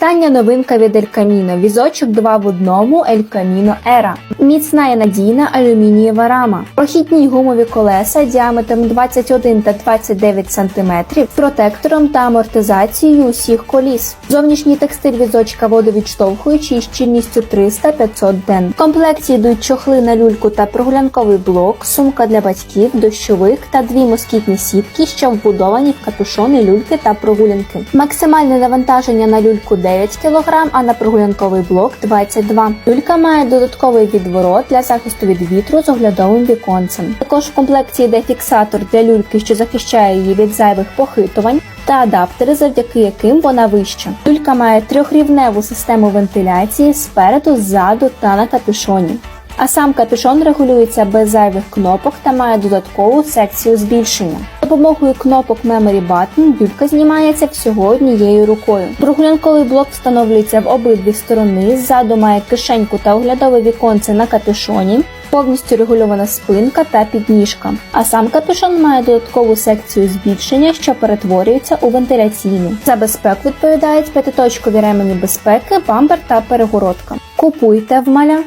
Остання новинка від El Camino – візочок 2 в одному El Camino Era. Міцна і надійна алюмінієва рама. Прохідні гумові колеса діаметром 21 та 29 см з протектором та амортизацією усіх коліс. Зовнішній текстиль візочка водовідштовхуючий із щільністю 300-500 ден. В комплекті йдуть чохли на люльку та прогулянковий блок, сумка для батьків, дощовик та дві москітні сітки, що вбудовані в капюшони, люльки та прогулянки. Максимальне навантаження на люльку 9 кг, а на прогулянковий блок 22 Люлька має додатковий відворот для захисту від вітру з оглядовим віконцем. Також в комплекті йде фіксатор для люльки, що захищає її від зайвих похитувань, та адаптери, завдяки яким вона вища. Люлька має трьохрівневу систему вентиляції спереду, ззаду та на капюшоні. А сам капюшон регулюється без зайвих кнопок та має додаткову секцію збільшення. Допомогою кнопок Memory Button люлька знімається всього однією рукою. Прогулянковий блок встановлюється в обидві сторони. Ззаду має кишеньку та оглядове віконце на капюшоні. Повністю регульована спинка та підніжка. А сам капюшон має додаткову секцію збільшення, що перетворюється у вентиляційну. За безпеку відповідають п'ятиточкові ремені безпеки, бампер та перегородка. Купуйте в маля.